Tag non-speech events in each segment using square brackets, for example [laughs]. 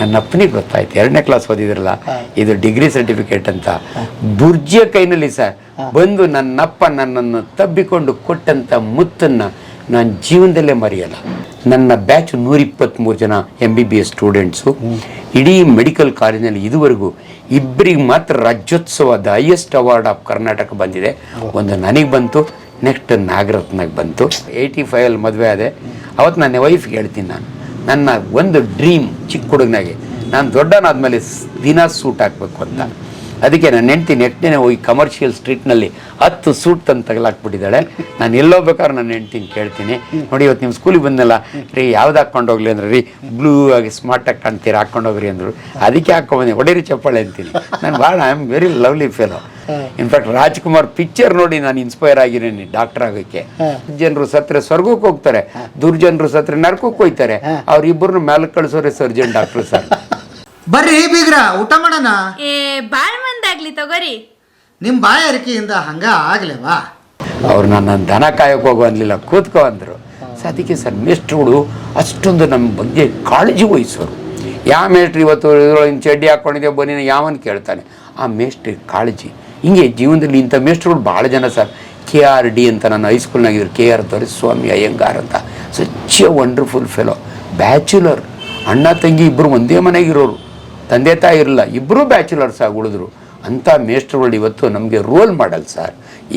ನನ್ನ ಅಪ್ಪನಿಗೆ ಗೊತ್ತಾಯ್ತು. ಎರಡನೇ ಕ್ಲಾಸ್ ಓದಿದ್ರಲ್ಲ ಇದು ಡಿಗ್ರಿ ಸರ್ಟಿಫಿಕೇಟ್ ಅಂತ. ಬುರ್ಜಿಯ ಕೈನಲ್ಲಿ ಸರ್ ಬಂದು ನನ್ನಪ್ಪ ನನ್ನನ್ನು ತಬ್ಬಿಕೊಂಡು ಕೊಟ್ಟಂತ ಮುತ್ತನ್ನ ನಾನು ಜೀವನದಲ್ಲೇ ಮರೆಯಲ್ಲ. ನನ್ನ ಬ್ಯಾಚ್ ನೂರಿಪ್ಪತ್ತ್ಮೂರು ಜನ M B B S students ಇಡೀ ಮೆಡಿಕಲ್ ಕಾಲೇಜಿನಲ್ಲಿ ಇದುವರೆಗೂ ಇಬ್ಬರಿಗೆ ಮಾತ್ರ Rajyotsava the highest award of Karnataka ಬಂದಿದೆ ಒಂದು ನನಗೆ ಬಂತು ನೆಕ್ಸ್ಟ್ ನಾಗರತ್ನಾಗ ಬಂತು. ಏಯ್ಟಿ ಫೈವಲ್ಲಿ ಮದುವೆ ಆದೆ. ಅವತ್ತು ನನ್ನ ವೈಫ್ಗೆ ಹೇಳ್ತೀನಿ ನಾನು. ನನ್ನ ಒಂದು ಡ್ರೀಮ್ ಚಿಕ್ಕ ಹುಡುಗನಾಗೆ ನಾನು ದೊಡ್ಡನಾದ್ಮೇಲೆ ದಿನ ಸೂಟ್ ಹಾಕಬೇಕು ಅಂತ. ಅದಕ್ಕೆ ನಾನು ಹೆಂಡ್ತಿ ನೆಟ್ಟನೆ ಹೋಗಿ ಕಮರ್ಷಿಯಲ್ ಸ್ಟ್ರೀಟ್ನಲ್ಲಿ ಹತ್ತು ಸೂಟ್ ತಂದು ತಗಲಾಕ್ಬಿಟ್ಟಿದ್ದಾಳೆ. ನಾನು ಎಲ್ಲೋ ಬೇಕಾದ್ರೆ ನನ್ನ ಹೆಂಡ್ತಿನ ಕೇಳ್ತೀನಿ. ನೋಡಿ ಇವತ್ತು ನಿಮ್ಮ ಸ್ಕೂಲಿಗೆ ಬಂದಲ್ಲ ರೀ ಯಾವ್ದು ಹಾಕ್ಕೊಂಡು ಹೋಗ್ಲಿ ಅಂದ್ರೆ ರೀ ಬ್ಲೂ ಆಗಿ ಸ್ಮಾರ್ಟಾಗಿ ಕಾಣ್ತೀರಾ ಹಾಕ್ಕೊಂಡು ಹೋಗ್ರಿ ಅಂದರು. ಅದಕ್ಕೆ ಹಾಕ್ಕೊಂಬಂದೆ ಒಡೇರಿ ಚಪ್ಪಾಳೆ ಅಂತೀನಿ. ನಾನು ಭಾಳ I am very lovely fellow in fact Rajkumar picture ನೋಡಿ ನಾನು ಇನ್ಸ್ಪೈರ್ ಆಗಿದ್ದೀನಿ ಡಾಕ್ಟರ್ ಆಗೋಕ್ಕೆ. ಜನರು ಸತ್ರೆ ಸ್ವರ್ಗಕ್ಕೆ ಹೋಗ್ತಾರೆ. ದುರ್ಜನರು ಸತ್ರೆ ನರ್ಕಕ್ಕೆ ಹೋಗ್ತಾರೆ ಅವ್ರಿಬ್ಬರನ್ನ ಮೇಲೆ ಕಳಿಸೋರೆ ಸರ್ಜನ್ ಡಾಕ್ಟರ್ ಸರ್ ಬರ್ರಿ ಬೀಗ್ರ ಊಟ ಮಾಡೋಣ. ಏ ಬಾಳ್ ಮಂದಾಗ್ಲಿ ತಗೋರಿ. ನಿಮ್ಮ ಬಾಯಾರಿಕೆಯಿಂದ ಹಂಗ ಆಗ್ಲೇವಾ? ಅವ್ರು ನನ್ನ ದನ ಕಾಯಕ್ಕೆ ಹೋಗೋ ಅನ್ಲಿಲ್ಲ ಕೂತ್ಕೋ ಅಂದರು. ಸೊ ಅದಕ್ಕೆ ಸರ್ ಮೇಸ್ಟ್ರುಗಳು ಅಷ್ಟೊಂದು ನಮ್ಮ ಬಗ್ಗೆ ಕಾಳಜಿ ವಹಿಸೋರು. ಯಾವ ಮೇಸ್ಟ್ರು ಇವತ್ತು ಇದ್ರೊಳಗೆ ಚಡ್ಡಿ ಹಾಕ್ಕೊಂಡಿದ್ದೆ ಬನ್ನಿ ಯಾವನ್ ಕೇಳ್ತಾನೆ. ಆ ಮೇಸ್ಟ್ರಿ ಕಾಳಜಿ. ಹಿಂಗೆ ಜೀವನದಲ್ಲಿ ಇಂಥ ಮೇಸ್ಟ್ರುಗಳು ಭಾಳ ಜನ ಸರ್. ಕೆ ಆರ್ ಡಿ ಅಂತ ನನ್ನ ಹೈಸ್ಕೂಲ್ನಾಗಿದ್ರು ಕೆ ಆರ್ ದೊರೆಸ್ವಾಮಿ ಅಯ್ಯಂಗಾರ್ ಅಂತ. Such a wonderful fellow bachelor ಅಣ್ಣ ತಂಗಿ ಇಬ್ಬರು ಒಂದೇ ಮನೆಗಿರೋರು ತಂದೆ ತಾಯಿ ಇರಲ್ಲ ಇಬ್ಬರೂ ಬ್ಯಾಚುಲರ್ಸ್ ಆಗಿ ಉಳಿದ್ರು. ಅಂಥ ಮೇಸ್ಟ್ರುಗಳು ಇವತ್ತು ನಮಗೆ ರೋಲ್ ಮಾಡಲ್ ಸರ್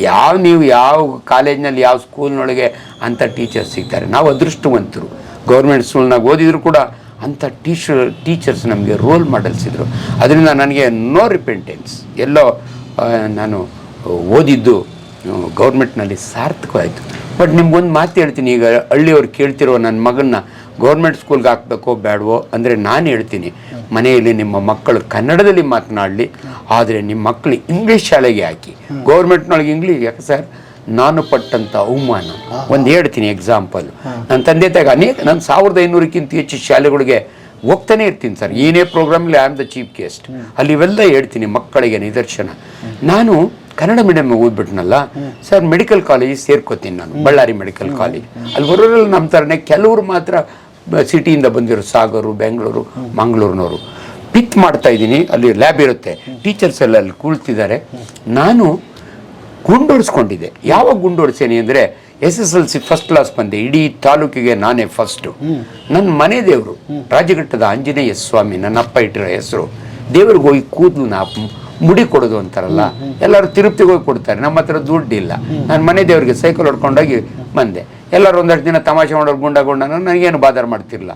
ಯಾವ ನೀವು ಯಾವ ಕಾಲೇಜ್ನಲ್ಲಿ ಯಾವ ಸ್ಕೂಲ್ನೊಳಗೆ ಅಂಥ ಟೀಚರ್ಸ್ ಸಿಗ್ತಾರೆ. ನಾವು ಅದೃಷ್ಟವಂತರು. ಗೌರ್ಮೆಂಟ್ ಸ್ಕೂಲ್ನಾಗ ಓದಿದ್ರು ಕೂಡ ಅಂಥ ಟೀಚರ್ ಟೀಚರ್ಸ್ ನಮಗೆ ರೋಲ್ ಮಾಡಲ್ಸ್ ಇದ್ದರು ಅದರಿಂದ ನನಗೆ ನೋ ರಿಪೆಂಟೆನ್ಸ್ ಎಲ್ಲೋ ನಾನು ಓದಿದ್ದು ಗೌರ್ಮೆಂಟ್ನಲ್ಲಿ ಸಾರ್ಥಕವಾಯಿತು. ಬಟ್ ನಿಮ್ಗೊಂದು ಮಾತು ಹೇಳ್ತೀನಿ. ಈಗ ಹಳ್ಳಿಯವ್ರು ಕೇಳ್ತಿರೋ ನನ್ನ ಮಗನ್ನ ಗೌರ್ಮೆಂಟ್ ಸ್ಕೂಲ್ಗೆ ಹಾಕ್ಬೇಕೋ ಬೇಡವೋ ಅಂದರೆ ನಾನು ಹೇಳ್ತೀನಿ, ಮನೆಯಲ್ಲಿ ನಿಮ್ಮ ಮಕ್ಕಳು ಕನ್ನಡದಲ್ಲಿ ಮಾತನಾಡಲಿ, ಆದರೆ ನಿಮ್ಮ ಮಕ್ಕಳು ಇಂಗ್ಲೀಷ್ ಶಾಲೆಗೆ ಹಾಕಿ. ಗೌರ್ಮೆಂಟ್ನೊಳಗೆ ಇಂಗ್ಲೀಷ್ ಯಾಕೆ ಸರ್? ನಾನು ಪಟ್ಟಂಥ ಅವಮಾನ. ಒಂದು ಹೇಳ್ತೀನಿ ಎಕ್ಸಾಂಪಲ್ ನನ್ನ ತಂದೆ ತಾಯಿಗೆ ಅನೇಕ, ನಾನು ಸಾವಿರದ ಐನೂರಕ್ಕಿಂತ ಹೆಚ್ಚು ಶಾಲೆಗಳಿಗೆ ಹೋಗ್ತಾನೆ ಇರ್ತೀನಿ ಸರ್. ಏನೇ ಪ್ರೋಗ್ರಾಮ್ಲಿ I am the chief guest ಅಲ್ಲಿ ಇವೆಲ್ಲ ಹೇಳ್ತೀನಿ ಮಕ್ಕಳಿಗೆ ನಿದರ್ಶನ. ನಾನು ಕನ್ನಡ ಮೀಡಿಯಮ್ ಓದ್ಬಿಟ್ನಲ್ಲ ಸರ್ ಮೆಡಿಕಲ್ ಕಾಲೇಜ್ ಸೇರ್ಕೋತೀನಿ ನಾನು, ಬಳ್ಳಾರಿ ಮೆಡಿಕಲ್ ಕಾಲೇಜ್ ಅಲ್ಲಿ ಬರೋರಲ್ಲಿ ನಮ್ಮ ಥರನೇ, ಕೆಲವರು ಮಾತ್ರ ಸಿಟಿಯಿಂದ ಬಂದಿರೋ ಸಾಗರು ಬೆಂಗಳೂರು ಮಂಗಳೂರಿನವರು. ಪಿಕ್ ಮಾಡ್ತಾ ಇದ್ದೀನಿ ಅಲ್ಲಿ ಲ್ಯಾಬ್ ಇರುತ್ತೆ. ಟೀಚರ್ಸ್ ಎಲ್ಲ ಅಲ್ಲಿ ಕೂಳ್ತಿದ್ದಾರೆ. ನಾನು ಗುಂಡೋಡಿಸ್ಕೊಂಡಿದ್ದೆ. ಯಾವಾಗ ಗುಂಡೋಡಿಸೇನೆ ಅಂದರೆ S S L C first class ಬಂದೆ. ಇಡೀ ತಾಲೂಕಿಗೆ ನಾನೇ ಫಸ್ಟು ನನ್ನ ಮನೆ ದೇವರು ರಾಜಘಟ್ಟದ ಆಂಜನೇಯ ಸ್ವಾಮಿ ನನ್ನ ಅಪ್ಪ ಇಟ್ಟಿರೋ ಹೆಸರು. ದೇವ್ರಿಗೆ ಹೋಗಿ ಕೂದಲು ನಾ ಮುಡಿ ಕೊಡೋದು ಅಂತಾರಲ್ಲ ಎಲ್ಲರೂ ತಿರುಪ್ತಿಗೆ ಹೋಗಿ ಕೊಡ್ತಾರೆ. ನಮ್ಮ ಹತ್ರ ದುಡ್ಡಿಲ್ಲ. ನಾನು ಮನೆ ದೇವರಿಗೆ ಸೈಕಲ್ ಹೊಡ್ಕೊಂಡೋಗಿ ಬಂದೆ. ಎಲ್ಲರೂ ಒಂದಷ್ಟು ದಿನ ತಮಾಷೆ ಮಾಡೋರು ಗುಂಡ ಗುಂಡ ನನಗೇನು ಬಾಧಾರ ಮಾಡ್ತಿರಲಿಲ್ಲ.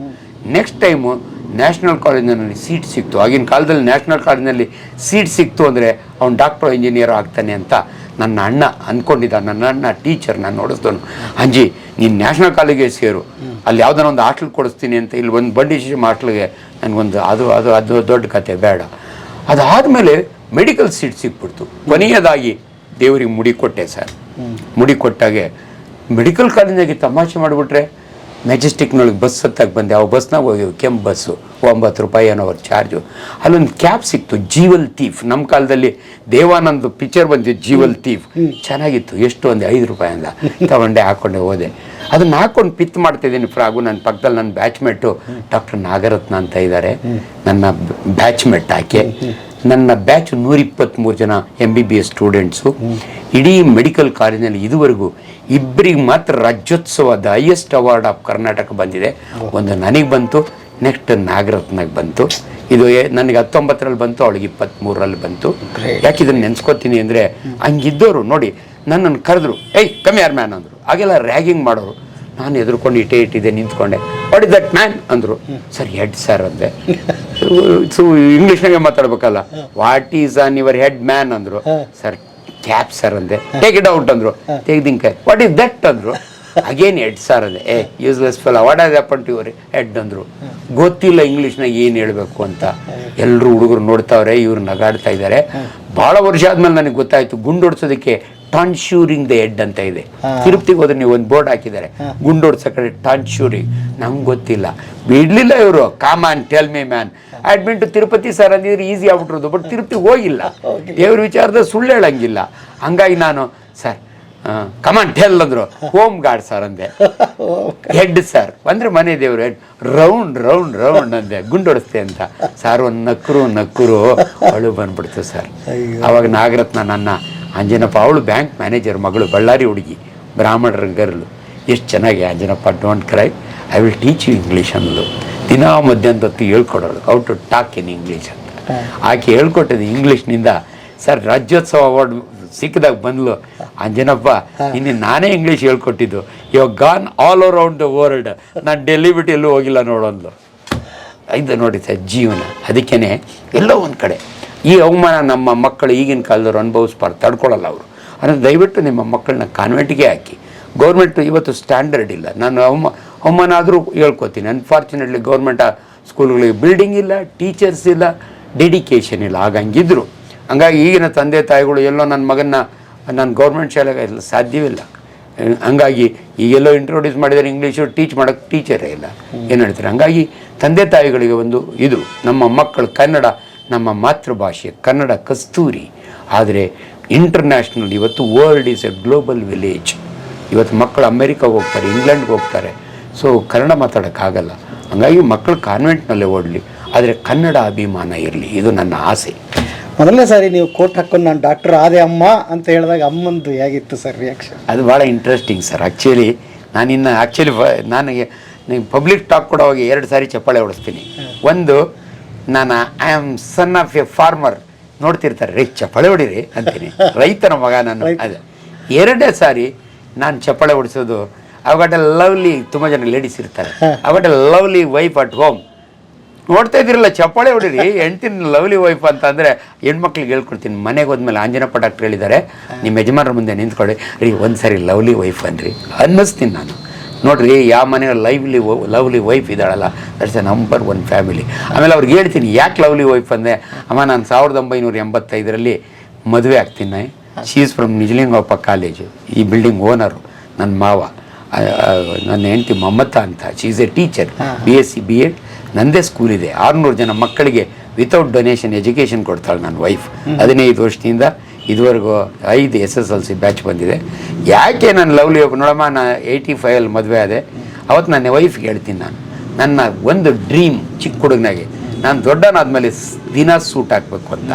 ನೆಕ್ಸ್ಟ್ ಟೈಮು ನ್ಯಾಷನಲ್ ಕಾಲೇಜಿನಲ್ಲಿ ಸೀಟ್ ಸಿಕ್ತು. ಆಗಿನ ಕಾಲದಲ್ಲಿ ನ್ಯಾಷನಲ್ ಕಾಲೇಜಿನಲ್ಲಿ ಸೀಟ್ ಸಿಕ್ತು ಅಂದರೆ ಅವ್ನು ಡಾಕ್ಟ್ರು ಇಂಜಿನಿಯರ್ ಆಗ್ತಾನೆ ಅಂತ ನನ್ನ ಅಣ್ಣ ಅಂದ್ಕೊಂಡಿದ್ದ ನನ್ನ ಅಣ್ಣ ಟೀಚರ್ ನಾನು ನೋಡಿಸ್ದವನು ಅಂಜಿ, ನೀನು ನ್ಯಾಷನಲ್ ಕಾಲೇಜಿಗೆ ಸೇರು. ಅಲ್ಲಿ ಯಾವುದನ್ನ ಒಂದು ಹಾಸ್ಟೆಲ್ ಕೊಡಿಸ್ತೀನಿ ಅಂತ ಇಲ್ಲಿ ಒಂದು ಬಂಡಿ ಹಾಸ್ಟೆಲ್ಗೆ ನನಗೊಂದು ಅದು ಅದು ಅದು ದೊಡ್ಡ ಕತೆ, ಬೇಡ. ಅದಾದಮೇಲೆ ಮೆಡಿಕಲ್ ಸೀಟ್ ಸಿಕ್ಬಿಡ್ತು. ಕೊನೆಯದಾಗಿ ದೇವರಿಗೆ ಮುಡಿ ಕೊಟ್ಟೆ ಸರ್. ಮುಡಿ ಕೊಟ್ಟಾಗೆ ಮೆಡಿಕಲ್ ಕಾಲೇಜಿನಾಗೆ ತಮಾಷೆ ಮಾಡಿಬಿಟ್ರೆ ಮೆಜೆಸ್ಟಿಕ್ನೊಳಗೆ ಬಸ್ ಹತ್ತಾಗ ಬಂದೆ. ಅವು ಬಸ್ನಾಗ ಹೋಗಿವೆ ಕೆಂಪು ಬಸ್ಸು. ಒಂಬತ್ತು ರೂಪಾಯಿ ಏನೋ ಅವ್ರ ಚಾರ್ಜು. ಅಲ್ಲೊಂದು ಕ್ಯಾಬ್ ಸಿಕ್ತು ಜೀವಲ್ ತೀಫ್. ನಮ್ಮ ಕಾಲದಲ್ಲಿ ದೇವಾನಂದ್ ಪಿಕ್ಚರ್ ಬಂದಿದ್ದು ಜೀವಲ್ ತೀಫ್. ಚೆನ್ನಾಗಿತ್ತು. ಎಷ್ಟು ಒಂದು ಐದು ರೂಪಾಯಿ ಅಂದ. ತಗೊಂಡೆ ಹಾಕೊಂಡೆ ಹೋದೆ. ಅದನ್ನ ಹಾಕೊಂಡು ಪಿತ್ ಮಾಡ್ತಿದ್ದೀನಿ ಫ್ರಾಗು. ನನ್ನ ಪಕ್ಕದಲ್ಲಿ ನನ್ನ ಬ್ಯಾಚ್ಮೆಟ್ಟು ಡಾಕ್ಟರ್ ನಾಗರತ್ನ ಅಂತ ಇದ್ದಾರೆ ನನ್ನ ಬ್ಯಾಚ್ಮೆಟ್ ಆಕೆ. ನನ್ನ ಬ್ಯಾಚ್ ನೂರಿಪ್ಪತ್ತ್ಮೂರು ಜನ M B B S students ಇಡೀ ಮೆಡಿಕಲ್ ಕಾಲೇಜಿನಲ್ಲಿ ಇದುವರೆಗೂ ಇಬ್ಬರಿಗೆ ಮಾತ್ರ Rajyotsava the highest award of Karnataka ಬಂದಿದೆ. ಒಂದು ನನಗೆ ಬಂತು ನೆಕ್ಸ್ಟ್ ನಾಗರತ್ನಾಗ ಬಂತು. ಇದು ನನಗೆ ಹತ್ತೊಂಬತ್ತರಲ್ಲಿ ಬಂತು ಅವಳಿಗೆ ಇಪ್ಪತ್ತ್ಮೂರರಲ್ಲಿ ಬಂತು. ಯಾಕೆ ಇದನ್ನು ನೆನ್ಸ್ಕೊತೀನಿ ಅಂದರೆ ಹಂಗಿದ್ದವರು ನೋಡಿ ನನ್ನನ್ನು ಕರೆದ್ರು ಏಯ್ ಕಮ್ಮಿ ಯಾರು ಮ್ಯಾನ್ ಅಂದರು. ಹಾಗೆಲ್ಲ ರ್ಯಾಗಿಂಗ್ ಮಾಡೋರು. ನಾನು ಎದುರ್ಕೊಂಡು ಇಟ್ಟೇ ಇಟ್ಟಿದ್ದೆ ನಿಂತ್ಕೊಂಡೆ. ವಾಟ್ ಇಸ್ ದಟ್ ಮ್ಯಾನ್ ಅಂದರು. ಸರ್ ಹೆಡ್ ಸರ್ ಅಂದೆ. [laughs] ಸೊ ಇಂಗ್ಲೀಷ್ನಾಗೆ ಮಾತಾಡ್ಬೇಕಲ್ಲ. What is on your head man ಅಂದರು. ಸರ್ ಕ್ಯಾಪ್ ಸರ್ ಅಂದೆ. ಟೇಕ್ ಇಟ್ ಔಟ್ ಅಂದ್ರು. ತೆಗ್ದಿಂಕ ವಾಟ್ ಇಸ್ ದಟ್ ಅಂದ್ರು. ಅಗೇನ್ ಹೆಡ್ ಸರ್ ಅಂದೆ. ಏ useless fellow what has happen to your head ಅಂದ್ರು. ಗೊತ್ತಿಲ್ಲ ಇಂಗ್ಲೀಷ್ನಾಗ ಏನು ಹೇಳಬೇಕು ಅಂತ. ಎಲ್ಲರೂ ಹುಡುಗರು ನೋಡ್ತಾವ್ರೆ ಇವ್ರು ನಗಾಡ್ತಾ ಇದ್ದಾರೆ ಭಾಳ ವರ್ಷ ಆದ್ಮೇಲೆ ನನಗೆ ಗೊತ್ತಾಯ್ತು ಗುಂಡೊಡ್ಸೋದಕ್ಕೆ ಟಾನ್ಶೂರಿಂಗ್ ದ ಹೆಡ್ ಅಂತ ಇದೆ. ತಿರುಪ್ತಿಗೆ ಹೋದ್ರೆ ನೀವು ಒಂದು ಬೋರ್ಡ್ ಹಾಕಿದ್ದಾರೆ. ಗುಂಡೋಡ್ಸ ಕಡೆ ಟಾನ್ಶೂರಿಂಗ್ ನಂಗೆ ಗೊತ್ತಿಲ್ಲ. ಬಿಡ್ಲಿಲ್ಲ ಇವರು. Come on tell me man admit Tirupati sir ಅಂದಿದ್ರೆ ಈಸಿ ಆಗ್ಬಿಟ್ರದು ಬಟ್ ತಿರುಪತಿಗೆ ಹೋಗಿಲ್ಲ. ದೇವ್ರ ವಿಚಾರದ ಸುಳ್ಳು ಹೇಳಂಗಿಲ್ಲ. ಹಂಗಾಗಿ ನಾನು ಸರ್ ಕಮಾನ್ ಟೆಲ್ ಅಂದ್ರು. ಹೋಮ್ ಗಾರ್ಡ್ ಸರ್ ಅಂದೆ. [laughs] ಹೆಡ್ ಸರ್ ಅಂದ್ರೆ ಮನೆ ದೇವ್ರು ಹೆಡ್ ರೌಂಡ್ ರೌಂಡ್ ರೌಂಡ್ ಅಂದೆ. ಗುಂಡೊಡಿಸ್ತೆ ಅಂತ. ಸಾರ್ ಒಂದು ನಕ್ಕರು ನಕ್ಕರು [laughs] ಅಳು ಬಂದ್ಬಿಡ್ತು ಸರ್ ಅವಾಗ ನಾಗರತ್ನ ನನ್ನ ಅಂಜನಪ್ಪ ಅವಳು ಬ್ಯಾಂಕ್ ಮ್ಯಾನೇಜರ್ ಮಗಳು ಬಳ್ಳಾರಿ ಹುಡುಗಿ ಬ್ರಾಹ್ಮಣರ ಗರ್ಲು. ಎಷ್ಟು ಚೆನ್ನಾಗಿ Anjanappa don't cry I will teach you English ಅನ್ನೋದು ದಿನಾ ಮಧ್ಯಾಹ್ನ ಹೊತ್ತು ಹೇಳ್ಕೊಡೋಳು out to talk in English ಅಂತ. ಆಕೆ ಹೇಳ್ಕೊಟ್ಟಿದ್ದು ಇಂಗ್ಲೀಷ್ನಿಂದ ಸರ್ ರಾಜ್ಯೋತ್ಸವ ಅವಾರ್ಡ್ ಸಿಕ್ಕಿದಾಗ ಬಂದ್ಲು. ಅಂಜನಪ್ಪ ಇನ್ನು ನಾನೇ ಇಂಗ್ಲೀಷ್ ಹೇಳ್ಕೊಟ್ಟಿದ್ದು. ಇವಾಗ gone all around the world ನಾನು ಡೆಲ್ಲಿ ಬಿಟ್ಟು ಎಲ್ಲೂ ಹೋಗಿಲ್ಲ ನೋಡೋಂದು ಇದು ನೋಡಿ ಸರ್ ಜೀವನ. ಅದಕ್ಕೇ ಎಲ್ಲೋ ಒಂದು ಕಡೆ ಈ ಅವಮಾನ ನಮ್ಮ ಮಕ್ಕಳು ಈಗಿನ ಕಾಲದವ್ರು ಅನುಭವಿಸ್ಬಾರ್ದು ತಡ್ಕೊಳ್ಳಲ್ಲ ಅವರು. ಅಂದರೆ ದಯವಿಟ್ಟು ನಿಮ್ಮ ಮಕ್ಕಳನ್ನ ಕಾನ್ವೆಂಟ್ಗೆ ಹಾಕಿ. ಗೌರ್ಮೆಂಟ್ ಇವತ್ತು ಸ್ಟ್ಯಾಂಡರ್ಡ್ ಇಲ್ಲ. ನಾನು ಅವಮ, ಅವಮಾನ ಆದರೂ ಹೇಳ್ಕೊತೀನಿ. ಅನ್ಫಾರ್ಚುನೇಟ್ಲಿ ಗೌರ್ಮೆಂಟ್ ಸ್ಕೂಲ್ಗಳಿಗೆ ಬಿಲ್ಡಿಂಗ್ ಇಲ್ಲ ಟೀಚರ್ಸ್ ಇಲ್ಲ ಡೆಡಿಕೇಶನ್ ಇಲ್ಲ. ಹಂಗಿದ್ರು ಹಂಗಾಗಿ ಈಗಿನ ತಂದೆ ತಾಯಿಗಳು ಎಲ್ಲೋ ನನ್ನ ಮಗನ್ನ ನಾನು ಗೌರ್ಮೆಂಟ್ ಶಾಲೆಗೆ ಸಾಧ್ಯವಿಲ್ಲ ಹಂಗಾಗಿ ಈಗೆಲ್ಲೋ ಇಂಟ್ರೊಡ್ಯೂಸ್ ಮಾಡಿದರೆ ಇಂಗ್ಲೀಷು ಟೀಚ್ ಮಾಡೋಕ್ಕೆ ಟೀಚರೇ ಇಲ್ಲ. ಏನು ಹೇಳ್ತಾರೆ? ಹಂಗಾಗಿ ತಂದೆ ತಾಯಿಗಳಿಗೆ ಒಂದು ಇದು. ನಮ್ಮ ಮಕ್ಕಳು ಕನ್ನಡ ನಮ್ಮ ಮಾತೃಭಾಷೆ ಕನ್ನಡ ಕಸ್ತೂರಿ. ಆದರೆ ಇಂಟರ್ನ್ಯಾಷನಲ್ ಇವತ್ತು world is a global village ಇವತ್ತು ಮಕ್ಕಳು ಅಮೇರಿಕಾ ಹೋಗ್ತಾರೆ ಇಂಗ್ಲೆಂಡ್ಗೆ ಹೋಗ್ತಾರೆ. ಸೊ ಕನ್ನಡ ಮಾತಾಡೋಕ್ಕಾಗಲ್ಲ. ಹಂಗಾಗಿ ಮಕ್ಕಳು ಕಾನ್ವೆಂಟ್ನಲ್ಲೇ ಓಡಲಿ. ಆದರೆ ಕನ್ನಡ ಅಭಿಮಾನ ಇರಲಿ ಇದು ನನ್ನ ಆಸೆ. ಮೊದಲನೇ ಸಾರಿ ನೀವು ಕೋಟ್ ಹಾಕೊಂಡು ನಾನು ಡಾಕ್ಟರ್ ಆದೆ ಅಮ್ಮ ಅಂತ ಹೇಳಿದಾಗ ಅಮ್ಮಂದು ಹೇಗಿತ್ತು ಸರ್ ರಿಯಾಕ್ಷನ್ ಅದು ಭಾಳ ಇಂಟ್ರೆಸ್ಟಿಂಗ್ ಸರ್ ಆ್ಯಕ್ಚುಲಿ ನಾನಿನ್ನು ಆ್ಯಕ್ಚುಲಿ ನನಗೆ ನೀವು ಪಬ್ಲಿಕ್ ಟಾಕ್ ಕೊಡೋವಾಗ ಎರಡು ಸಾರಿ ಚಪ್ಪಾಳೆ ಹೊಡಿಸ್ತೀನಿ. ಒಂದು ನಾನು I am son of a farmer ನೋಡ್ತಿರ್ತಾರೆ ರೈ ಚಪ್ಪಳೆ ಹೊಡಿರಿ ಅಂತೀನಿ. ರೈತನ ಮಗ ನಾನು. ಅದೇ. ಎರಡನೇ ಸಾರಿ ನಾನು ಚಪ್ಪಳೆ ಹೊಡಿಸೋದು ಅವಾಗ ಲವ್ಲಿ ತುಂಬ ಜನ ಲೇಡೀಸ್ ಇರ್ತಾರೆ. ಅವಾಗ ಲವ್ಲಿ ವೈಫ್ ಅಟ್ ಹೋಮ್ ನೋಡ್ತಾ ಇದ್ದಿರಲ್ಲ ಚಪ್ಪಾಳೆ ಹೊಡಿರಿ ಹೆಂಡ್ತಿನ ಲವ್ಲಿ ವೈಫ್ ಅಂತ ಅಂದರೆ ಹೆಣ್ಮಕ್ಳಿಗೆ ಹೇಳ್ಕೊಡ್ತೀನಿ. ಮನೆಗೆ ಹೋದ್ಮೇಲೆ ಆಂಜನಪ್ಪ ಡಾಕ್ಟ್ರ್ ಹೇಳಿದ್ದಾರೆ ನಿಮ್ಮ ಯಜಮಾನರ ಮುಂದೆ ನಿಂತ್ಕೊಳ್ಳಿ. ರೀ ಒಂದು ಸಾರಿ ಲವ್ಲಿ ವೈಫ್ ಅಂದ್ರಿ. ಅನ್ನಿಸ್ತೀನಿ ನಾನು. ನೋಡ್ರಿ ಯಾವ ಮನೆಯ lively lovely wife ಇದ್ದಾಳಲ್ಲ that's a number one family ಆಮೇಲೆ ಅವ್ರಿಗೆ ಹೇಳ್ತೀನಿ ಯಾಕೆ ಲವ್ಲಿ ವೈಫ್ ಅಂದೆ ಅಮ್ಮ ನಾನು ಸಾವಿರದ ಒಂಬೈನೂರ ಎಂಬತ್ತೈದರಲ್ಲಿ ಮದುವೆ ಆಗ್ತೀನಿ. ಶೀಸ್ ಫ್ರಮ್ ನಿಜಲಿಂಗಪ್ಪ ಕಾಲೇಜು ಈ ಬಿಲ್ಡಿಂಗ್ ಓನರು ನನ್ನ ಮಾವ. ನನ್ನ ಹೆಂಡತಿ ಮಮತಾ ಅಂತ. She's a teacher B S C B Ed ನಂದೇ ಸ್ಕೂಲ್ ಇದೆ. ಆರುನೂರು ಜನ ಮಕ್ಕಳಿಗೆ ವಿತೌಟ್ ಡೊನೇಷನ್ ಎಜುಕೇಷನ್ ಕೊಡ್ತಾಳೆ ನನ್ನ ವೈಫ್ ಹದಿನೈದು ವರ್ಷದಿಂದ ಇದುವರೆಗೂ ಐದು S S L C batch ಬಂದಿದೆ. ಯಾಕೆ ನಾನು ಲವ್ಲಿ ಒಬ್ಬ, ನೋಡಮ್ಮ ನಾನು ಏಯ್ಟಿ ಫೈವಲ್ಲಿ ಮದುವೆ ಆದೆ. ಅವತ್ತು ನನ್ನ ವೈಫ್ಗೆ ಹೇಳ್ತೀನಿ ನಾನು. ನನ್ನ ಒಂದು ಡ್ರೀಮ್ ಚಿಕ್ಕ ಹುಡುಗನಾಗೆ. ನಾನು ದೊಡ್ಡನಾದ್ಮೇಲೆ ದಿನ ಸೂಟ್ ಹಾಕಬೇಕು ಅಂತ.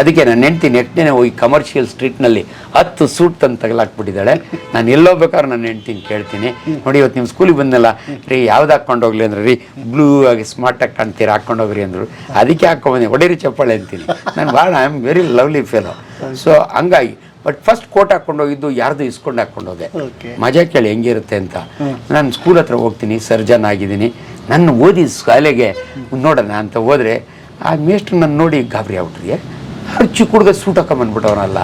ಅದಕ್ಕೆ ನಾನು ಹೆಂಡ್ತಿ ನೆಟ್ಟಿನೇ ಹೋಗಿ ಕಮರ್ಷಿಯಲ್ ಸ್ಟ್ರೀಟ್ನಲ್ಲಿ ಹತ್ತು ಸೂಟ್ ತಂದು ತಗಲಾಕ್ಬಿಟ್ಟಿದ್ದಾಳೆ. ನಾನು ಎಲ್ಲೋ ಬೇಕಾದ್ರೆ ನನ್ನ ಹೆಂಡ್ತಿನ ಕೇಳ್ತೀನಿ. ನೋಡಿ, ಇವತ್ತು ನಿಮ್ಮ ಸ್ಕೂಲಿಗೆ ಬಂದಲ್ಲ ರೀ, ಯಾವ್ದು ಹಾಕ್ಕೊಂಡು ಹೋಗ್ಲಿ ಅಂದ್ರೆ, ರೀ ಬ್ಲೂ ಆಗಿ ಸ್ಮಾರ್ಟ್ ಆಗಿ ಕಾಣ್ತೀರಾ, ಹಾಕ್ಕೊಂಡು ಹೋಗ್ರಿ ಅಂದರು. ಅದಕ್ಕೆ ಹಾಕ್ಕೊಂಬಂದೆ ಒಡೇರಿ ಚಪ್ಪಾಳೆ ಅಂತೀನಿ. ನಾನು ಭಾಳ I am very lovely fellow so ಹಂಗಾಗಿ ಬಟ್ ಫಸ್ಟ್ ಕೋಟ್ ಹಾಕೊಂಡು ಹೋಗಿದ್ದು ಯಾರ್ದು ಇಸ್ಕೊಂಡು ಹಾಕೊಂಡು ಹೋದೆ. ಮಜಾ ಕೇಳಿ ಹೆಂಗಿರುತ್ತೆ ಅಂತ. ನಾನು ಸ್ಕೂಲ್ ಹತ್ರ ಹೋಗ್ತೀನಿ ಸರ್ಜನ್ ಆಗಿದ್ದೀನಿ. ನನ್ನ ಓದಿ ಶಾಲೆಗೆ ನೋಡೋಣ ಅಂತ ಹೋದ್ರೆ ಆ ಮೇಷ್ಟ್ರು ನನ್ನ ನೋಡಿ ಗಾಬರಿ ಆಗ್ಬಿಟ್ರಿ. ಅವ್ರು ಚಿಕ್ಕ ಹುಡುಗ ಸೂಟ್ ಹಾಕೊಂಬಂದ್ಬಿಟ್ಟವನಲ್ಲ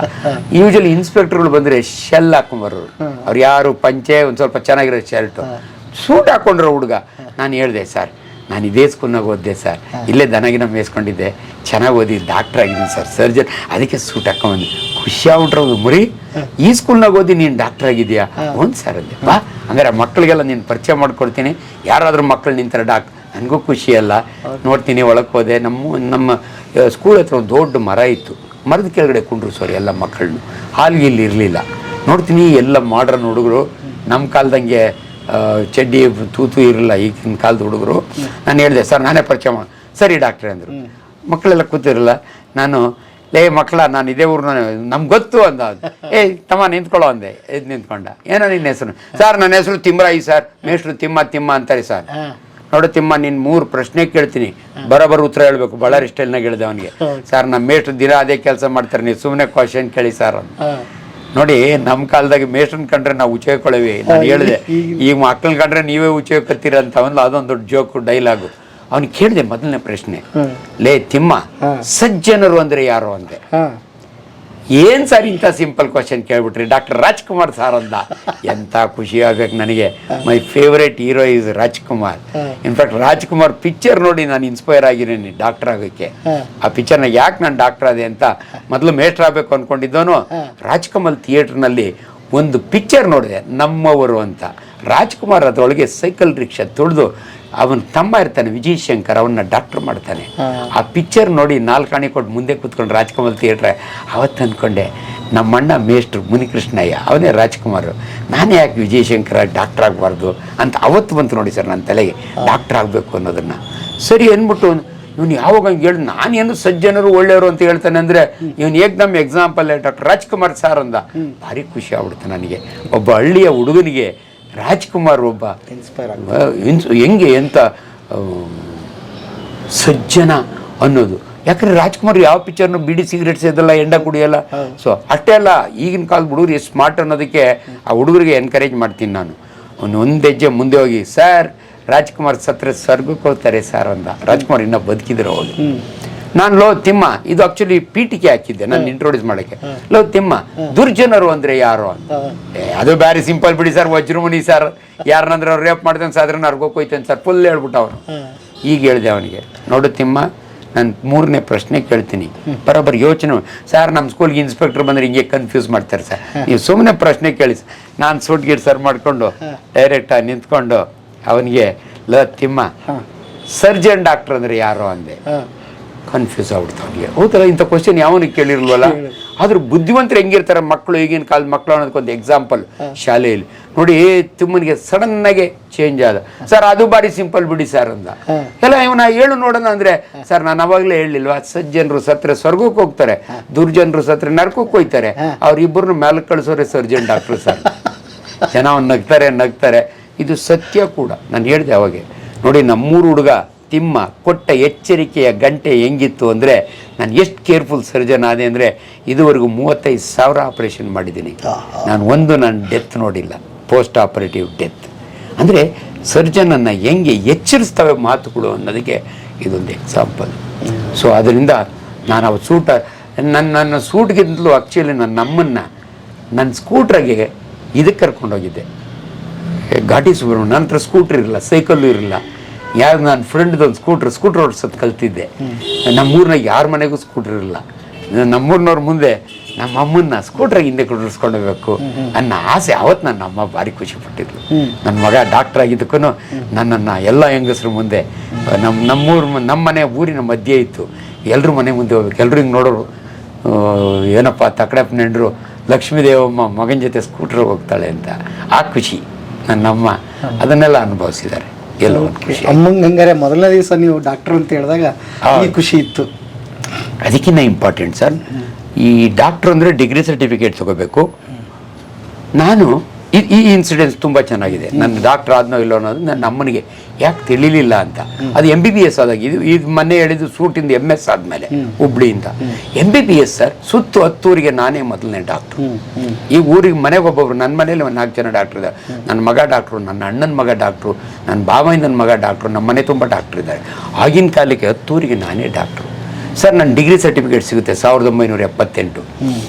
ಯೂಶಲಿ ಇನ್ಸ್ಪೆಕ್ಟರ್ಗಳು ಬಂದರೆ ಶೆಲ್ ಹಾಕೊಂಬರೋರು ಅವ್ರು ಯಾರು ಪಂಚೆ ಒಂದು ಸ್ವಲ್ಪ ಚೆನ್ನಾಗಿರೋ ಶರ್ಟು ಸೂಟ್ ಹಾಕೊಂಡ್ರ ಹುಡುಗ. ನಾನು ಹೇಳಿದೆ ಸರ್ ನಾನು ಇದೇ ಸ್ಕೂಲ್ನಾಗ ಓದಿದೆ ಸರ್ ಇಲ್ಲೇ ದನಗಿನ ಮೇಯಿಸ್ಕೊಂಡಿದ್ದೆ. ಚೆನ್ನಾಗಿ ಓದಿ ಡಾಕ್ಟರ್ ಆಗಿದ್ದೀನಿ ಸರ್ ಸರ್ಜನ್ ಅದಕ್ಕೆ ಸೂಟ್ ಹಾಕೊಂಬಂದು ಖುಷಿ ಆಗ್ಬಿಟ್ರದು ಮುರಿ. ಈ ಸ್ಕೂಲ್ನಾಗ ಓದಿ ನೀನು ಡಾಕ್ಟರ್ ಆಗಿದೆಯಾ ಒಂದು ಸರ್ ಅಂದೆ ಬಾ. ಹಂಗಾರೆ ಮಕ್ಕಳಿಗೆಲ್ಲ ನೀನು ಪರಿಚಯ ಮಾಡ್ಕೊಡ್ತೀನಿ. ಯಾರಾದರೂ ಮಕ್ಕಳು ನಿಂತಾರೆ ಡಾಕ್ ನನಗೂ ಖುಷಿ ಅಲ್ಲ. ನೋಡ್ತೀನಿ ಒಳಗೆ ಹೋದೆ. ನಮ್ಮ ನಮ್ಮ ಸ್ಕೂಲ್ ಹತ್ರ ಒಂದು ದೊಡ್ಡ ಮರ ಇತ್ತು. ಮರದ ಕೆಳಗಡೆ ಕುಂಡ್ರು ಸರ್ ಎಲ್ಲ ಮಕ್ಕಳನ್ನು ಹಾಲಿಗೆ ಇಲ್ಲಿ ಇರಲಿಲ್ಲ. ನೋಡ್ತೀನಿ ಎಲ್ಲ ಮಾಡ್ರನ್ ಹುಡುಗರು. ನಮ್ಮ ಕಾಲದಂಗೆ ಚಡ್ಡಿ ತೂತು ಇರಲಿಲ್ಲ ಈಗಿನ ಕಾಲದ ಹುಡುಗರು. ನಾನು ಹೇಳಿದೆ ಸರ್ ನಾನೇ ಪರಿಚಯ ಮಾಡಿ ಸರಿ ಡಾಕ್ಟ್ರೆ ಅಂದರು. ಮಕ್ಕಳೆಲ್ಲ ಕೂತಿರಲ್ಲ ನಾನು ಲೇ ಮಕ್ಕಳ ನಾನು ಇದೇ ಊರು ನಮ್ಗೆ ಗೊತ್ತು ಅಂದ ಏ ತಮ್ಮ ನಿಂತ್ಕೊಳ್ಳೋ ಅಂದೆ. ಎದ್ದು ನಿಂತ್ಕೊಂಡ. ಏನೋ ನಿನ್ನ ಹೆಸರು. ಸರ್ ನನ್ನ ಹೆಸರು ತಿಮ್ಮರಾಯಿ ಸರ್. ಮೇಷ್ಟ್ರು ತಿಮ್ಮ ತಿಮ್ಮ ಅಂತಾರೆ ಸರ್. ನೋಡು ತಿಮ್ಮ ನಿನ್ನ ಮೂರು ಪ್ರಶ್ನೆ ಕೇಳ್ತೀನಿ. ಬರೋಬ್ಬರ ಉತ್ತರ ಹೇಳಬೇಕು. ಬಳ್ಳಾರಿ ಸ್ಟೈಲ್ನಾಗ ಹೇಳಿದೆ ಅವನಿಗೆ. ಸರ್ ನಮ್ಮ ಮೇಷ್ಟ್ರು ದಿನ ಅದೇ ಕೆಲಸ ಮಾಡ್ತಾರೆ. ನೀವು ಸುಮ್ಮನೆ ಕ್ವಶನ್ ಕೇಳಿ ಸರ್ ಅಂತ ನೋಡಿ ನಮ್ಮ ಕಾಲದಾಗ ಮೇಷನ್ ಕಂಡ್ರೆ ನಾವು ಉಚ್ಚೇಕೊಳ್ಳೇವಿ ನಾನು ಹೇಳಿದೆ ಈಗ ಮಕ್ಕಳನ್ನ ಕಂಡ್ರೆ ನೀವೇ ಉಚ್ಚೇಕತ್ತೀರ ಅಂತ ಒಂದು ಅದೊಂದು ದೊಡ್ಡ ಜೋಕು ಡೈಲಾಗು ಅವನು ಕೇಳಿದೆ ಮೊದಲನೇ ಪ್ರಶ್ನೆ. ಲೇ ತಿಮ್ಮ ಸಜ್ಜನರು ಅಂದ್ರೆ ಯಾರು ಅಂದೆ. ಏನ್ ಸರ್ ಇಂಥ ಸಿಂಪಲ್ ಕ್ವಶನ್ ಕೇಳ್ಬಿಟ್ರಿ? ಡಾಕ್ಟರ್ ರಾಜ್ಕುಮಾರ್ ಸರ್ ಅಂದ ಎಂತ ಖುಷಿ ಆಗ್ಬೇಕು ನನಗೆ. My favourite hero is Rajkumar. In fact Rajkumar picture ನೋಡಿ ನಾನು ಇನ್ಸ್ಪೈರ್ ಆಗಿದ್ದೀನಿ ಡಾಕ್ಟರ್ ಆಗೋಕ್ಕೆ. ಆ ಪಿಕ್ಚರ್ನ ಯಾಕೆ ನಾನು ಡಾಕ್ಟರ್ ಆದೆ ಅಂತ ಮೊದಲು ಮೇಸ್ಟರ್ ಆಗಬೇಕು ಅನ್ಕೊಂಡಿದ್ದೋನು ರಾಜ್ಕಮಲ್ ಥಿಯೇಟರ್ನಲ್ಲಿ ಒಂದು ಪಿಕ್ಚರ್ ನೋಡಿದೆ ನಮ್ಮವರು ಅಂತ. ರಾಜ್ಕುಮಾರ್ ಅದರೊಳಗೆ ಸೈಕಲ್ ರಿಕ್ಷಾ ತುಳಿದು ಅವನ ತಮ್ಮ ಇರ್ತಾನೆ ವಿಜಯ್ ಶಂಕರ್ ಅವನ್ನ ಡಾಕ್ಟರ್ ಮಾಡ್ತಾನೆ. ಆ ಪಿಕ್ಚರ್ ನೋಡಿ ನಾಲ್ಕು ಆಣೆ ಕೊಟ್ಟು ಮುಂದೆ ಕೂತ್ಕೊಂಡು ರಾಜ್ಕುಮಾರ್ ಥಿಯೇಟ್ರೆ ಅವತ್ತು ಅಂದ್ಕೊಂಡೆ ನಮ್ಮಣ್ಣ ಮೇಷ್ಟ್ರು ಮುನಿಕೃಷ್ಣಯ್ಯ ಅವನೇ ರಾಜ್ಕುಮಾರ್. ನಾನೇ ಯಾಕೆ ವಿಜಯಶಂಕರ ಡಾಕ್ಟರ್ ಆಗಬಾರ್ದು ಅಂತ ಅವತ್ತು ಬಂತು ನೋಡಿ ಸರ್ ನನ್ನ ತಲೆಗೆ ಡಾಕ್ಟರ್ ಆಗಬೇಕು ಅನ್ನೋದನ್ನು. ಸರಿ ಅಂದ್ಬಿಟ್ಟು ಇವನು ಯಾವಾಗ ಹಂಗೆ ಹೇಳಿ ನಾನೇನು ಸಜ್ಜನರು ಒಳ್ಳೆಯವರು ಅಂತ ಹೇಳ್ತಾನೆ ಅಂದರೆ ಇವನು ನಮ್ಮ ಎಕ್ಸಾಂಪಲ್ ಡಾಕ್ಟರ್ ರಾಜ್ಕುಮಾರ್ ಸಾರ್ ಅಂದ. ಭಾರಿ ಖುಷಿ ಆಗ್ಬಿಡ್ತು ನನಗೆ. ಒಬ್ಬ ಹಳ್ಳಿಯ ಹುಡುಗನಿಗೆ ರಾಜ್ಕುಮಾರ್ ಒಬ್ಬ ಇನ್ಸ್ಪೈರ್ ಇನ್ಸ್- ಹೆಂಗೆ ಎಂತ ಆ, ಸಜ್ಜನ ಅನ್ನೋದು. ಯಾಕಂದ್ರೆ ರಾಜ್ಕುಮಾರ್ ಯಾವ ಪಿಕ್ಚರ್ನು ಬಿಡಿ ಸಿಗರೇಟ್ ಸೇದಲ್ಲ ಎಂಡ ಕುಡಿಯಲ್ಲ. ಸೊ ಅಷ್ಟೇ ಅಲ್ಲ ಈಗಿನ ಕಾಲದ ಹುಡುಗರು ಎಷ್ಟು ಸ್ಮಾರ್ಟ್ ಅನ್ನೋದಕ್ಕೆ ಆ ಹುಡುಗರಿಗೆ ಎನ್ಕರೇಜ್ ಮಾಡ್ತೀನಿ ನಾನು. ಅವ್ನು ಒಂದು ಹೆಜ್ಜೆ ಮುಂದೆ ಹೋಗಿ ಸರ್ ರಾಜ್ಕುಮಾರ್ ಸತ್ರ ಸ್ವರ್ಗಕ್ಕೆ ಹೋಗ್ತಾರೆ ಸರ್ ಅಂದ ರಾಜ್ಕುಮಾರ್ ಇನ್ನೂ ಬದುಕಿದ್ರೆ ಅವಾಗ ನಾನು ಲೋ ತಿಮ್ಮ ಇದು ಆಕ್ಚುಲಿ ಪೀಠಿಕೆ ಹಾಕಿದ್ದೆ ನಾನು ಇಂಟ್ರೊಡ್ಯೂಸ್ ಮಾಡಕ್ಕೆ. ಲೋ ತಿಮ್ಮ ದುರ್ಜನರು ಅಂದ್ರೆ ಯಾರು ಅಂತ? ಅದು ಬ್ಯಾರಿ ಸಿಂಪಲ್ ಬಿಡಿ ಸರ್ ವಜ್ರಮುನಿ ಸರ್. ಯಾರನ್ನಂದ್ರೆ ಅವ್ರು ರೇಪ್ ಮಾಡ್ತಾನೆ ಸಾದ್ರೆ ನರ್ಗೋಕ್ ಹೋಯ್ತಾನೆ ಸರ್ ಫುಲ್ ಹೇಳ್ಬಿಟ್ಟು ಅವನು ಈಗ ಹೇಳಿದೆ ಅವನಿಗೆ ನೋಡು ತಿಮ್ಮ ನಾನು ಮೂರನೇ ಪ್ರಶ್ನೆ ಕೇಳ್ತೀನಿ. ಬರೋಬ್ಬರ ಯೋಚನೆ. ಸರ್ ನಮ್ಮ ಸ್ಕೂಲ್ಗೆ ಇನ್ಸ್ಪೆಕ್ಟರ್ ಬಂದ್ರೆ ಹಿಂಗೆ ಕನ್ಫ್ಯೂಸ್ ಮಾಡ್ತಾರೆ ಸರ್. ನೀವು ಸುಮ್ಮನೆ ಪ್ರಶ್ನೆ ಕೇಳಿ ನಾನು ಸೂಟ್ ಗೀಟ್ ಸರ್ ಮಾಡ್ಕೊಂಡು ಡೈರೆಕ್ಟಾಗಿ ನಿಂತ್ಕೊಂಡು ಅವನಿಗೆ ಲ ತಿಮ್ಮ ಸರ್ಜನ್ ಡಾಕ್ಟರ್ ಅಂದ್ರೆ ಯಾರು ಅಂದೆ. ಕನ್ಫ್ಯೂಸ್ ಆಗ್ಬಿಡ್ತಾವ್ ಹೌದಲ್ಲ ಇಂಥ ಕ್ವಶನ್ ಯಾವನಿಗೆ ಕೇಳಿರ್ಲ್ವಲ್ಲ? ಆದ್ರೆ ಬುದ್ಧಿವಂತರು ಹೆಂಗಿರ್ತಾರೆ ಮಕ್ಕಳು ಈಗಿನ ಕಾಲದ ಮಕ್ಕಳು ಅನ್ನೋದಕ್ಕೊಂದು ಎಕ್ಸಾಂಪಲ್ ಶಾಲೆಯಲ್ಲಿ. ನೋಡಿ ತಿಮ್ಮನಿಗೆ ಸಡನ್ ಆಗಿ ಚೇಂಜ್ ಆದ. ಸರ್ ಅದು ಬಾರಿ ಸಿಂಪಲ್ ಬಿಡಿ ಸರ್ ಅಂದ. ಎಲ್ಲ ಇವನ ಹೇಳು ನೋಡೋಣ ಅಂದ್ರೆ ಸರ್ ನಾನು ಅವಾಗಲೇ ಹೇಳಿಲ್ವಾ? ಸಜ್ಜನರು ಸತ್ರ ಸ್ವರ್ಗಕ್ಕೆ ಹೋಗ್ತಾರೆ. ದುರ್ಜನರು ಸತ್ರ ನರ್ಕಕ್ಕೆ ಹೋಯ್ತಾರೆ. ಅವ್ರಿಬ್ಬರನ್ನ ಮೇಲೆ ಕಳಿಸೋರೆ ಸರ್ಜನ್ ಡಾಕ್ಟರ್ ಸರ್ ಜನ ಅವ್ನು ನಗ್ತಾರೆ ನಗ್ತಾರೆ. ಇದು ಸತ್ಯ ಕೂಡ. ನಾನು ಹೇಳಿದೆ ಅವಾಗೆ. ನೋಡಿ ನಮ್ಮೂರು ಹುಡುಗ ತಿಮ್ಮ ಕೊಟ್ಟ ಎಚ್ಚರಿಕೆಯ ಗಂಟೆ ಹೆಂಗಿತ್ತು ಅಂದರೆ ನಾನು ಎಷ್ಟು ಕೇರ್ಫುಲ್ ಸರ್ಜನ್ ಆದೆ ಅಂದರೆ ಇದುವರೆಗೂ ಮೂವತ್ತೈದು ಸಾವಿರ ಆಪರೇಷನ್ ಮಾಡಿದ್ದೀನಿ. ನಾನು ಒಂದು ನಾನು ಡೆತ್ ನೋಡಿಲ್ಲ ಪೋಸ್ಟ್ ಆಪರೇಟಿವ್ ಡೆತ್. ಅಂದರೆ ಸರ್ಜನನ್ನು ಹೆಂಗೆ ಎಚ್ಚರಿಸ್ತವೆ ಮಾತುಗಳು ಅನ್ನೋದಕ್ಕೆ ಇದೊಂದು ಎಕ್ಸಾಂಪಲ್ ಸೊ ಅದರಿಂದ ನಾನು ಅವತ್ತು ಸೂಟ ನನ್ನ ನನ್ನ ಸೂಟ್ಗಿಂತಲೂ ಆ್ಯಕ್ಚುಲಿ ನನ್ನ ನಮ್ಮನ್ನು ನನ್ನ ಸ್ಕೂಟ್ರಾಗೆ ಇದಕ್ಕೆ ಕರ್ಕೊಂಡೋಗಿದ್ದೆ. ಘಾಟಿ ಸುಬ್ರಹ್ಮಣ್ಯ ನನ್ನ ಹತ್ರ ಸ್ಕೂಟ್ರ್ ಇರಲಿಲ್ಲ ಸೈಕಲ್ಲು ಇರಲಿಲ್ಲ ಯಾರು ನನ್ನ ಫ್ರೆಂಡ್ದೊಂದು ಸ್ಕೂಟ್ರ್ ಸ್ಕೂಟ್ರ್ ಓಡಿಸೋದು ಕಲ್ತಿದ್ದೆ. ನಮ್ಮೂರ್ನಾಗ ಯಾರ ಮನೆಗೂ ಸ್ಕೂಟ್ರ್ ಇರಲಿಲ್ಲ ನಮ್ಮೂರ್ನವ್ರ ಮುಂದೆ ನಮ್ಮ ಅಮ್ಮನ್ನ ಸ್ಕೂಟ್ರಾಗ ಹಿಂದೆ ಕುಡಿಸ್ಕೊಂಡೋಗ್ಬೇಕು ಅನ್ನೋ ಆಸೆ ಅವತ್ತು ನನ್ನ ಅಮ್ಮ ಭಾರಿ ಖುಷಿ ಪಟ್ಟಿದ್ಲು. ನನ್ನ ಮಗ ಡಾಕ್ಟರ್ ಆಗಿದ್ದಕ್ಕೂ ನನ್ನನ್ನು ಎಲ್ಲ ಹೆಂಗಸರು ಮುಂದೆ ನಮ್ಮ ನಮ್ಮೂರ ನಮ್ಮ ಮನೆ ಊರಿನ ಮಧ್ಯೆ ಇತ್ತು. ಎಲ್ಲರೂ ಮನೆ ಮುಂದೆ ಹೋಗ್ಬೇಕು. ಎಲ್ಲರೂ ಹಿಂಗೆ ನೋಡೋರು ಏನಪ್ಪ ತಕಡಪ್ಪ ನೆಂಡರು ಲಕ್ಷ್ಮೀದೇವಮ್ಮ ಮಗನ ಜೊತೆ ಸ್ಕೂಟ್ರ್ ಹೋಗ್ತಾಳೆ ಅಂತ ಆ ಖುಷಿ ನನ್ನಮ್ಮ ಅದನ್ನೆಲ್ಲ ಅನುಭವಿಸಿದ್ದಾರೆ. ಎಲ್ಲೋ ಅಮ್ಮಂಗೆ ಹಂಗಾರೆ ಮೊದಲನೇ ದಿವಸ ನೀವು ಡಾಕ್ಟರ್ ಅಂತ ಹೇಳಿದಾಗ ಖುಷಿ ಇತ್ತು. ಅದಕ್ಕಿಂತ ಇಂಪಾರ್ಟೆಂಟ್ ಸರ್ ಈ ಡಾಕ್ಟ್ರ್ ಅಂದರೆ ಡಿಗ್ರಿ ಸರ್ಟಿಫಿಕೇಟ್ ತಗೋಬೇಕು. ನಾನು ಈ- ಈ ಇನ್ಸಿಡೆನ್ಸ್ ತುಂಬ ಚೆನ್ನಾಗಿದೆ. ನನ್ನ ಡಾಕ್ಟರ್ ಆದ್ನೋ ಇಲ್ಲೋ ಅನ್ನೋದು ನನ್ನ ಅಮ್ಮನಿಗೆ ಯಾಕೆ ತಿಳಿಲಿಲ್ಲ ಅಂತ? ಅದು ಎಂ ಬಿ ಬಿ ಎಸ್ ಆದಾಗ ಇದು ಇದು ಮೊನ್ನೆ ಹೇಳಿದ್ದು ಸೂಟಿಂದ ಎಂ ಎಸ್ ಆದಮೇಲೆ ಹುಬ್ಳಿಯಿಂದ. M B B S sir ಸುತ್ತು ಹತ್ತೂರಿಗೆ ನಾನೇ ಮೊದಲನೇ ಡಾಕ್ಟ್ರು ಈ ಊರಿಗೆ ಮನೆಗೆ ಒಬ್ಬೊಬ್ರು ನನ್ನ ಮನೇಲಿ ಒಂದು ನಾಲ್ಕು ಜನ ಡಾಕ್ಟ್ರ್ ಇದ್ದಾರೆ. ನನ್ನ ಮಗ ಡಾಕ್ಟ್ರು ನನ್ನ ಅಣ್ಣನ ಮಗ ಡಾಕ್ಟ್ರು ನನ್ನ ಬಾಬಾಯಿಂದ ಮಗ ಡಾಕ್ಟ್ರು ನಮ್ಮ ಮನೆ ತುಂಬ ಡಾಕ್ಟ್ರ್ ಇದ್ದಾರೆ. ಆಗಿನ ಕಾಲಕ್ಕೆ ಹತ್ತೂರಿಗೆ ನಾನೇ ಡಾಕ್ಟ್ರು ಸರ್ ನನ್ನ ಡಿಗ್ರಿ ಸರ್ಟಿಫಿಕೇಟ್ ಸಿಗುತ್ತೆ ಸಾವಿರದ ಒಂಬೈನೂರ ಎಪ್ಪತ್ತೆಂಟು.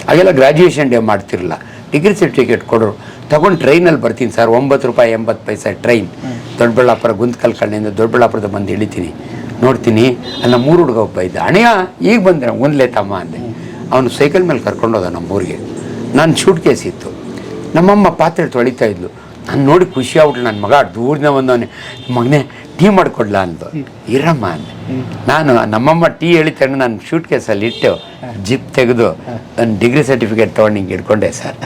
ಹಾಗೆಲ್ಲ ಗ್ರಾಜ್ಯುಯೇಷನ್ ಡೇ ಮಾಡ್ತಿರಲಿಲ್ಲ ಡಿಗ್ರಿ ಸರ್ಟಿಫಿಕೇಟ್ ಕೊಡೋರು ತಗೊಂಡು ಟ್ರೈನಲ್ಲಿ ಬರ್ತೀನಿ ಸರ್. ಒಂಬತ್ತು ರೂಪಾಯಿ ಎಂಬತ್ತು ಪೈಸೆ ಟ್ರೈನ್. ದೊಡ್ಡಬಳ್ಳಾಪುರ ಗುಂತ್ಕಲ್ ಕಣ್ಣಿಂದ ದೊಡ್ಡಬಳ್ಳಾಪುರದ ಬಂದು ಇಳಿತೀನಿ ನೋಡ್ತೀನಿ, ಅಲ್ಲಿ ನಮ್ಮ ಮೂರು ಹುಡುಗ ಒಬ್ಬ ಇದ್ದ. ಅಣೆಯ ಈಗ ಬಂದ್ರೆ ಒಂದ್ಲೇ ತಮ್ಮ ಅಂದೆ. ಅವನು ಸೈಕಲ್ ಮೇಲೆ ಕರ್ಕೊಂಡೋದ ನಮ್ಮ ಊರಿಗೆ ನಾನು ಶೂಟ್ ಕೇಸ್ ಇತ್ತು. ನಮ್ಮಮ್ಮ ಪಾತ್ರೆ ತೊಳಿತಾ ಇದ್ಲು. ನಾನು ನೋಡಿ ಖುಷಿ ಆಗ್ಬಿಟ್ಲು. ನನ್ನ ಮಗ ದೂರದಿಂದ ಬಂದವನೇ. ಮಗನೇ, ಟೀ ಮಾಡಿಕೊಡ್ಲಾ ಅಂದು ಇರಮ್ಮ ಅಂದೆ. ನಾನು ನಮ್ಮಮ್ಮ ಟೀ ಹೇಳಿತಾಗ ನಾನು ಶೂಟ್ ಕೇಸಲ್ಲಿ ಇಟ್ಟು ಜಿಪ್ ತೆಗೆದು ನನ್ನ ಡಿಗ್ರಿ ಸರ್ಟಿಫಿಕೇಟ್ ತೊಗೊಂಡು ಹಿಂಗೆ ಹಿಡ್ಕೊಂಡೆ ಸರ್.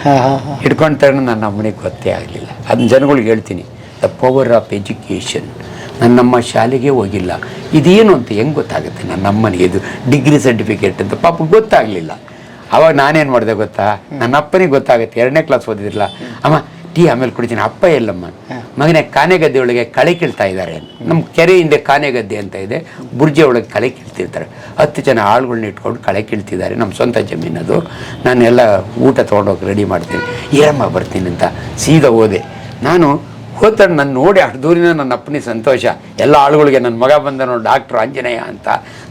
ಹಿಡ್ಕೊಂಡ ತಗೊಂಡು ನನ್ನ ಅಮ್ಮನಿಗೆ ಗೊತ್ತೇ ಆಗಲಿಲ್ಲ. ಅದನ್ನ ಜನಗಳಿಗೆ ಹೇಳ್ತೀನಿ ದ ಪವರ್ ಆಫ್ ಎಜುಕೇಷನ್ ನನ್ನಮ್ಮ ಶಾಲೆಗೆ ಹೋಗಿಲ್ಲ. ಇದೇನು ಅಂತ ಹೆಂಗೆ ಗೊತ್ತಾಗುತ್ತೆ ನನ್ನ ಅಮ್ಮನಿಗೆ? ಇದು ಡಿಗ್ರಿ ಸರ್ಟಿಫಿಕೇಟ್ ಅಂತ ಪಾಪ ಗೊತ್ತಾಗಲಿಲ್ಲ. ಅವಾಗ ನಾನೇನು ಮಾಡಿದೆ ಗೊತ್ತಾ? ನನ್ನ ಅಪ್ಪನಿಗೆ ಗೊತ್ತಾಗುತ್ತೆ. ಎರಡನೇ ಕ್ಲಾಸ್ ಓದಿದ್ರಲ್ಲ. ಅಮ್ಮ ಟೀ ಆಮೇಲೆ ಕುಡಿತೀನಿ. ಅಪ್ಪ ಎಲ್ಲಮ್ಮ ಮಗನೇ ಕಾನೆಗದ್ದೆ ಒಳಗೆ ಕಳೆ ಕೀಳ್ತಾ ಇದ್ದಾರೆ. ನಮ್ಮ ಕೆರೆ ಹಿಂದೆ ಕಾನೆಗದ್ದೆ ಅಂತ ಇದೆ. ಬುರ್ಜೆ ಒಳಗೆ ಕಳೆ ಕೀಳ್ತಿರ್ತಾರೆ. ಹತ್ತು ಜನ ಆಳುಗಳನ್ನ ಇಟ್ಕೊಂಡು ಕಳೆ ಕೀಳ್ತಿದ್ದಾರೆ. ನಮ್ಮ ಸ್ವಂತ ಜಮೀನದು. ನಾನೆಲ್ಲ ಎಲ್ಲ ಊಟ ತೊಗೊಂಡೋಗಿ ರೆಡಿ ಮಾಡ್ತೀನಿ. ಏನಮ್ಮ ಬರ್ತೀನಿ ಅಂತ ಸೀದಾ ಹೋದೆ. ನಾನು ಹೋದ ನನ್ನ ನೋಡಿ ಅಷ್ಟು ದೂರಿನ ನನ್ನ ಅಪ್ಪನಿಗೆ ಸಂತೋಷ. ಎಲ್ಲ ಆಳುಗಳಿಗೆ ನನ್ನ ಮಗ ಬಂದನು ಡಾಕ್ಟ್ರು ಆಂಜನೇಯ ಅಂತ.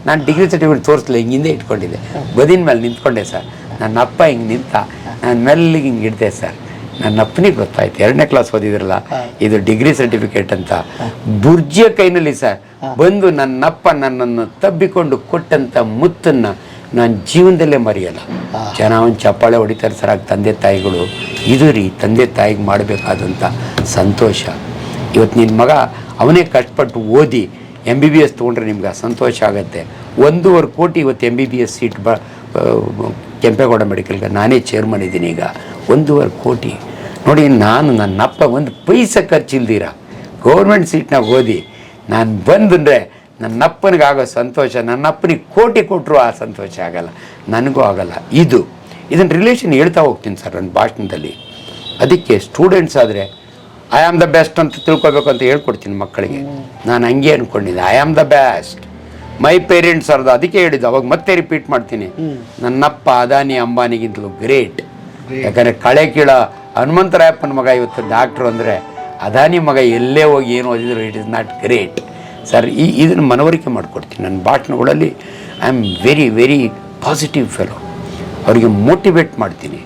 ನಾನು ಡಿಗ್ರಿ ಸರ್ಟಿಫಿಕೇಟ್ ತೋರಿಸ್ಲಿಲ್ಲ ಹಿಂಗಿಂದೆ ಇಟ್ಕೊಂಡಿದ್ದೆ. ಬದಿನ ಮೇಲೆ ನಿಂತ್ಕೊಂಡೆ ಸರ್. ನನ್ನ ಅಪ್ಪ ಹಿಂಗೆ ನಿಂತ ನಾನು ಮೆಲ್ಲಿಗೆ ಹಿಂಗೆ ಇಡ್ದೆ ಸರ್. ನನ್ನ ಅಪ್ಪನಿಗೆ ಗೊತ್ತಾಯ್ತು. ಎರಡನೇ ಕ್ಲಾಸ್ ಓದಿದ್ರಲ್ಲ ಇದು ಡಿಗ್ರಿ ಸರ್ಟಿಫಿಕೇಟ್ ಅಂತ. ಬುರ್ಜಿಯ ಕೈನಲ್ಲಿ ಸರ್ ಬಂದು ನನ್ನಪ್ಪ ನನ್ನನ್ನು ತಬ್ಬಿಕೊಂಡು ಕೊಟ್ಟಂತ ಮುತ್ತನ್ನ ನಾನು ಜೀವನದಲ್ಲೇ ಮರೆಯಲ್ಲ. ಜನ ಒಂದು ಚಪ್ಪಾಳೆ ಹೊಡಿತಾರೆ ಸರ್ ಆಗ ತಂದೆ ತಾಯಿಗಳು. ಇದು ರೀ ತಂದೆ ತಾಯಿಗೆ ಮಾಡಬೇಕಾದಂಥ ಸಂತೋಷ. ಇವತ್ತು ನಿನ್ನ ಮಗ ಅವನೇ ಕಷ್ಟಪಟ್ಟು ಓದಿ ಎಂ ಬಿ ಬಿ ಎಸ್ ತೊಗೊಂಡ್ರೆ ನಿಮ್ಗೆ ಸಂತೋಷ ಆಗುತ್ತೆ. ಒಂದೂವರೆ ಕೋಟಿ ಇವತ್ತು M B B S seat ಬ ಕೆಂಪೇಗೌಡ ಮೆಡಿಕಲ್ಗೆ ನಾನೇ ಚೇರ್ಮನ್ ಇದ್ದೀನಿ ಈಗ. ಒಂದೂವರೆ ಕೋಟಿ. ನೋಡಿ ನಾನು ನನ್ನಪ್ಪ ಒಂದು ಪೈಸ ಖರ್ಚಿಲ್ದಿರ. ಗೌರ್ಮೆಂಟ್ ಸೀಟ್ನಾಗ ಓದಿ ನಾನು ಬಂದಂದರೆ ನನ್ನಪ್ಪನಿಗಾಗೋ ಸಂತೋಷ ನನ್ನಪ್ಪನಿಗೆ ಕೋಟಿ ಕೊಟ್ಟರು ಆ ಸಂತೋಷ ಆಗಲ್ಲ. ನನಗೂ ಆಗಲ್ಲ. ಇದು ಇದನ್ನ ರಿಲೇಷನ್ ಹೇಳ್ತಾ ಹೋಗ್ತೀನಿ ಸರ್ ನನ್ನ ಭಾಷಣದಲ್ಲಿ. ಅದಕ್ಕೆ ಸ್ಟೂಡೆಂಟ್ಸ್ ಆದರೆ ಐ ಆಮ್ ದ ಬೆಸ್ಟ್ ಅಂತ ತಿಳ್ಕೊಬೇಕು ಅಂತ ಹೇಳ್ಕೊಡ್ತೀನಿ ಮಕ್ಕಳಿಗೆ. ನಾನು ಹಂಗೆ ಅಂದ್ಕೊಂಡಿದ್ದೆ I am the best my parents ಅವ್ರದ್ದು ಅದಕ್ಕೆ ಹೇಳಿದ್ದು. ಅವಾಗ ಮತ್ತೆ ರಿಪೀಟ್ ಮಾಡ್ತೀನಿ. ನನ್ನಪ್ಪ ಅದಾನಿ ಅಂಬಾನಿಗಿಂತಲೂ ಗ್ರೇಟ್ ಯಾಕಂದರೆ ಕಳೆ ಕೀಳ ಹನುಮಂತರಾಯಪ್ಪನ ಮಗ ಇವತ್ತು ಡಾಕ್ಟ್ರು ಅಂದರೆ ಅದಾನಿ ಮಗ ಎಲ್ಲೇ ಹೋಗಿ ಏನು ಓದಿದ್ರು it is not great sir ಈ ಇದನ್ನು ಮನವರಿಕೆ ಮಾಡಿಕೊಡ್ತೀನಿ. ನನ್ನ ಭಾಷಣಗಳಲ್ಲಿ I am very very positive fellow ಅವರಿಗೆ ಮೋಟಿವೇಟ್ ಮಾಡ್ತೀನಿ.